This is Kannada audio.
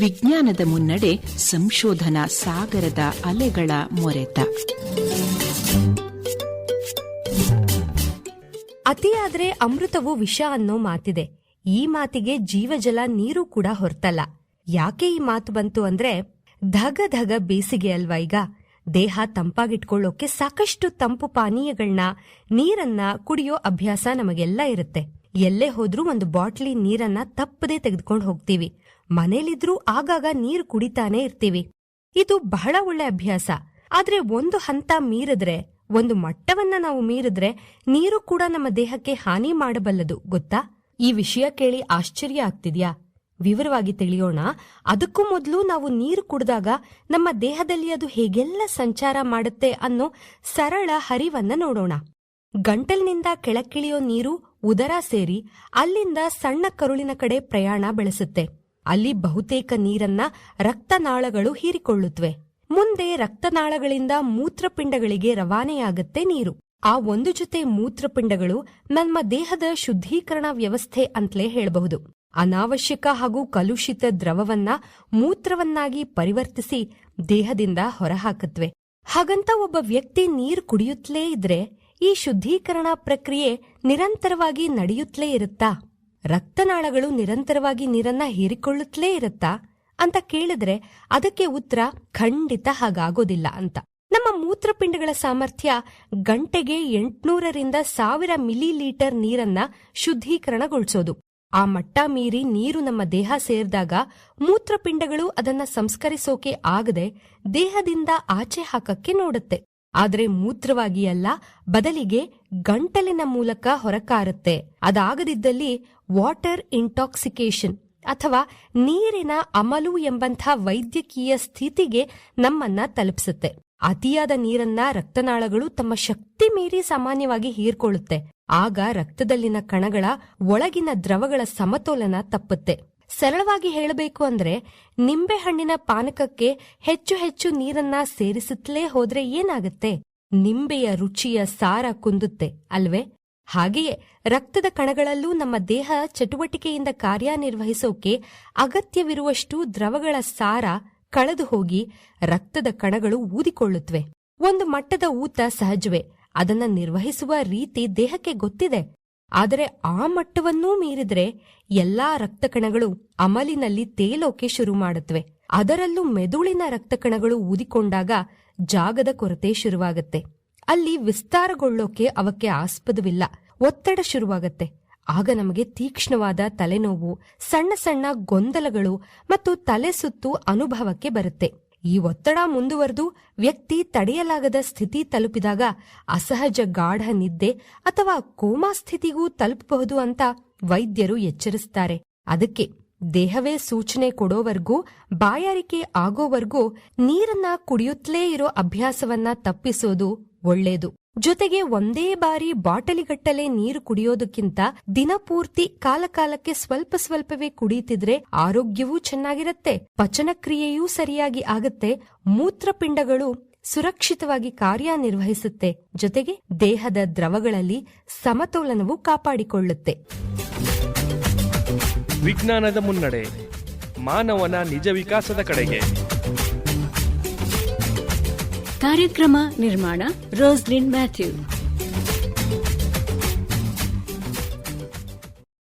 ವಿಜ್ಞಾನದ ಮುನ್ನಡೆ ಸಂಶೋಧನಾ ಸಾಗರದ ಅಲೆಗಳ ಮೊರೆತ. ಅತಿಯಾದ್ರೆ ಅಮೃತವು ವಿಷ ಅನ್ನೋ ಮಾತಿದೆ. ಈ ಮಾತಿಗೆ ಜೀವಜಲ ನೀರು ಕೂಡ ಹೊರ್ತಲ್ಲ. ಯಾಕೆ ಈ ಮಾತು ಬಂತು ಅಂದ್ರೆ ಧಗ ಧಗ ಬೇಸಿಗೆ ಅಲ್ವಾ ಈಗ. ದೇಹ ತಂಪಾಗಿಟ್ಕೊಳ್ಳೋಕೆ ಸಾಕಷ್ಟು ತಂಪು ಪಾನೀಯಗಳನ್ನ ನೀರನ್ನ ಕುಡಿಯೋ ಅಭ್ಯಾಸ ನಮಗೆಲ್ಲ ಇರುತ್ತೆ. ಎಲ್ಲೇ ಹೋದ್ರೂ ಒಂದು ಬಾಟ್ಲಿ ನೀರನ್ನ ತಪ್ಪದೇ ತೆಗೆದುಕೊಂಡು ಹೋಗ್ತೀವಿ. ಮನೇಲಿದ್ರೂ ಆಗಾಗ ನೀರು ಕುಡಿತಾನೆ ಇರ್ತೀವಿ. ಇದು ಬಹಳ ಒಳ್ಳೆ ಅಭ್ಯಾಸ. ಆದ್ರೆ ಒಂದು ಹಂತ ಮೀರಿದ್ರೆ, ಒಂದು ಮಟ್ಟವನ್ನ ನಾವು ಮೀರಿದ್ರೆ ನೀರು ಕೂಡ ನಮ್ಮ ದೇಹಕ್ಕೆ ಹಾನಿ ಮಾಡಬಲ್ಲದು, ಗೊತ್ತಾ? ಈ ವಿಷಯ ಕೇಳಿ ಆಶ್ಚರ್ಯ ಆಗ್ತಿದ್ಯಾ? ವಿವರವಾಗಿ ತಿಳಿಯೋಣ. ಅದಕ್ಕೂ ಮೊದಲು ನಾವು ನೀರು ಕುಡಿದಾಗ ನಮ್ಮ ದೇಹದಲ್ಲಿ ಅದು ಹೇಗೆಲ್ಲ ಸಂಚಾರ ಮಾಡುತ್ತೆ ಅನ್ನೋ ಸರಳ ಹರಿವನ್ನ ನೋಡೋಣ. ಗಂಟಲಿನಿಂದ ಕೆಳಕ್ಕಿಳಿಯೋ ನೀರು ಉದರ ಸೇರಿ ಅಲ್ಲಿಂದ ಸಣ್ಣ ಕರುಳಿನ ಕಡೆ ಪ್ರಯಾಣ ಬೆಳೆಸುತ್ತೆ. ಅಲ್ಲಿ ಬಹುತೇಕ ನೀರನ್ನ ರಕ್ತನಾಳಗಳು ಹೀರಿಕೊಳ್ಳುತ್ತವೆ ಮುಂದೆ ರಕ್ತನಾಳಗಳಿಂದ ಮೂತ್ರಪಿಂಡಗಳಿಗೆ ರವಾನೆಯಾಗುತ್ತೆ ನೀರು. ಆ ಒಂದು ಜೊತೆ ಮೂತ್ರಪಿಂಡಗಳು ನಮ್ಮ ದೇಹದ ಶುದ್ಧೀಕರಣ ವ್ಯವಸ್ಥೆ ಅಂತಲೇ ಹೇಳಬಹುದು. ಅನಾವಶ್ಯಕ ಹಾಗೂ ಕಲುಷಿತ ದ್ರವವನ್ನ ಮೂತ್ರವನ್ನಾಗಿ ಪರಿವರ್ತಿಸಿ ದೇಹದಿಂದ ಹೊರಹಾಕತ್ವೆ. ಹಾಗಂತ ಒಬ್ಬ ವ್ಯಕ್ತಿ ನೀರು ಕುಡಿಯುತ್ತಲೇ ಇದ್ರೆ ಈ ಶುದ್ಧೀಕರಣ ಪ್ರಕ್ರಿಯೆ ನಿರಂತರವಾಗಿ ನಡೆಯುತ್ತಲೇ ಇರುತ್ತಾ? ರಕ್ತನಾಳಗಳು ನಿರಂತರವಾಗಿ ನೀರನ್ನ ಹೀರಿಕೊಳ್ಳುತ್ತಲೇ ಇರುತ್ತಾ? ಅಂತ ಕೇಳಿದ್ರೆ ಅದಕ್ಕೆ ಉತ್ತರ ಖಂಡಿತ ಹಾಗಾಗೋದಿಲ್ಲ ಅಂತ. ನಮ್ಮ ಮೂತ್ರಪಿಂಡಗಳ ಸಾಮರ್ಥ್ಯ ಗಂಟೆಗೆ ಎಂಟ್ನೂರರಿಂದ ಸಾವಿರ ಮಿಲಿ ಲೀಟರ್ ನೀರನ್ನ ಶುದ್ಧೀಕರಣಗೊಳಿಸೋದು. ಆ ಮಟ್ಟ ಮೀರಿ ನೀರು ನಮ್ಮ ದೇಹ ಸೇರಿದಾಗ ಮೂತ್ರಪಿಂಡಗಳು ಅದನ್ನ ಸಂಸ್ಕರಿಸೋಕೆ ಆಗದೆ ದೇಹದಿಂದ ಆಚೆ ಹಾಕಕ್ಕೆ ನೋಡುತ್ತೆ. ಆದ್ರೆ ಮೂತ್ರವಾಗಿ ಅಲ್ಲ, ಬದಲಿಗೆ ಗಂಟಲಿನ ಮೂಲಕ ಹೊರಕಾರುತ್ತೆ. ಅದಾಗದಿದ್ದಲ್ಲಿ ವಾಟರ್ ಇಂಟಾಕ್ಸಿಕೇಶನ್ ಅಥವಾ ನೀರಿನ ಅಮಲು ಎಂಬಂತಹ ವೈದ್ಯಕೀಯ ಸ್ಥಿತಿಗೆ ನಮ್ಮನ್ನ ತಲುಪಿಸುತ್ತೆ. ಅತಿಯಾದ ನೀರನ್ನ ರಕ್ತನಾಳಗಳು ತಮ್ಮ ಶಕ್ತಿ ಮೀರಿ ಸಾಮಾನ್ಯವಾಗಿ ಹೀರ್ಕೊಳ್ಳುತ್ತೆ. ಆಗ ರಕ್ತದಲ್ಲಿನ ಕಣಗಳ ಒಳಗಿನ ದ್ರವಗಳ ಸಮತೋಲನ ತಪ್ಪುತ್ತೆ. ಸರಳವಾಗಿ ಹೇಳಬೇಕು ಅಂದ್ರೆ ನಿಂಬೆಹಣ್ಣಿನ ಪಾನಕಕ್ಕೆ ಹೆಚ್ಚು ಹೆಚ್ಚು ನೀರನ್ನ ಸೇರಿಸುತ್ತಲೇ ಹೋದ್ರೆ ಏನಾಗುತ್ತೆ? ನಿಂಬೆಯ ರುಚಿಯ ಸಾರ ಕುಂದುತ್ತೆ, ಅಲ್ವೇ? ಹಾಗೆಯೇ ರಕ್ತದ ಕಣಗಳಲ್ಲೂ ನಮ್ಮ ದೇಹ ಚಟುವಟಿಕೆಯಿಂದ ಕಾರ್ಯನಿರ್ವಹಿಸೋಕೆ ಅಗತ್ಯವಿರುವಷ್ಟು ದ್ರವಗಳ ಸಾರ ಕಳೆದು ಹೋಗಿ ರಕ್ತದ ಕಣಗಳು ಊದಿಕೊಳ್ಳುತ್ತವೆ ಒಂದು ಮಟ್ಟದ ಊತ ಸಹಜವೇ, ಅದನ್ನ ನಿರ್ವಹಿಸುವ ರೀತಿ ದೇಹಕ್ಕೆ ಗೊತ್ತಿದೆ. ಆದರೆ ಆ ಮಟ್ಟವನ್ನೂ ಮೀರಿದ್ರೆ ಎಲ್ಲಾ ರಕ್ತಕಣಗಳು ಅಮಲಿನಲ್ಲಿ ತೇಲೋಕೆ ಶುರು ಮಾಡುತ್ತವೆ. ಅದರಲ್ಲೂ ಮೆದುಳಿನ ರಕ್ತಕಣಗಳು ಊದಿಕೊಂಡಾಗ ಜಾಗದ ಕೊರತೆ ಶುರುವಾಗತ್ತೆ. ಅಲ್ಲಿ ವಿಸ್ತಾರಗೊಳ್ಳೋಕೆ ಅವಕ್ಕೆ ಆಸ್ಪದವಿಲ್ಲ. ಒತ್ತಡ ಶುರುವಾಗತ್ತೆ. ಆಗ ನಮಗೆ ತೀಕ್ಷ್ಣವಾದ ತಲೆನೋವು, ಸಣ್ಣ ಸಣ್ಣ ಗೊಂದಲಗಳು ಮತ್ತು ತಲೆ ಸುತ್ತು ಅನುಭವಕ್ಕೆ ಬರುತ್ತೆ. ಈ ಒತ್ತಡ ಮುಂದುವರೆದು ವ್ಯಕ್ತಿ ತಡೆಯಲಾಗದ ಸ್ಥಿತಿ ತಲುಪಿದಾಗ ಅಸಹಜ ಗಾಢ ನಿದ್ದೆ ಅಥವಾ ಕೋಮಾ ಸ್ಥಿತಿಗೂ ತಲುಪಬಹುದು ಅಂತ ವೈದ್ಯರು ಎಚ್ಚರಿಸ್ತಾರೆ. ಅದಕ್ಕೆ ದೇಹವೇ ಸೂಚನೆ ಕೊಡೋವರ್ಗೂ ಬಾಯಾರಿಕೆ ಆಗೋವರ್ಗೂ ನೀರನ್ನ ಕುಡಿಯುತ್ತಲೇ ಇರೋ ಅಭ್ಯಾಸವನ್ನ ತಪ್ಪಿಸೋದು ಒಳ್ಳೇದು. ಜೊತೆಗೆ ಒಂದೇ ಬಾರಿ ಬಾಟಲಿಗಟ್ಟಲೆ ನೀರು ಕುಡಿಯೋದಕ್ಕಿಂತ ದಿನಪೂರ್ತಿ ಕಾಲಕಾಲಕ್ಕೆ ಸ್ವಲ್ಪ ಸ್ವಲ್ಪವೇ ಕುಡಿಯುತ್ತಿದ್ರೆ ಆರೋಗ್ಯವೂ ಚೆನ್ನಾಗಿರತ್ತೆ. ಪಚನಕ್ರಿಯೆಯೂ ಸರಿಯಾಗಿ ಆಗತ್ತೆ. ಮೂತ್ರಪಿಂಡಗಳು ಸುರಕ್ಷಿತವಾಗಿ ಕಾರ್ಯನಿರ್ವಹಿಸುತ್ತೆ. ಜೊತೆಗೆ ದೇಹದ ದ್ರವಗಳಲ್ಲಿ ಸಮತೋಲನವು ಕಾಪಾಡಿಕೊಳ್ಳುತ್ತೆ. ವಿಜ್ಞಾನದ ಮುನ್ನಡೆ. ಮಾನವನ ನಿಜ ವಿಕಾಸದ ಕಡೆಗೆ. ಕಾರ್ಯಕ್ರಮ ನಿರ್ಮಾಣ ರೋಸ್ಲಿನ್ ಮ್ಯಾಥ್ಯೂ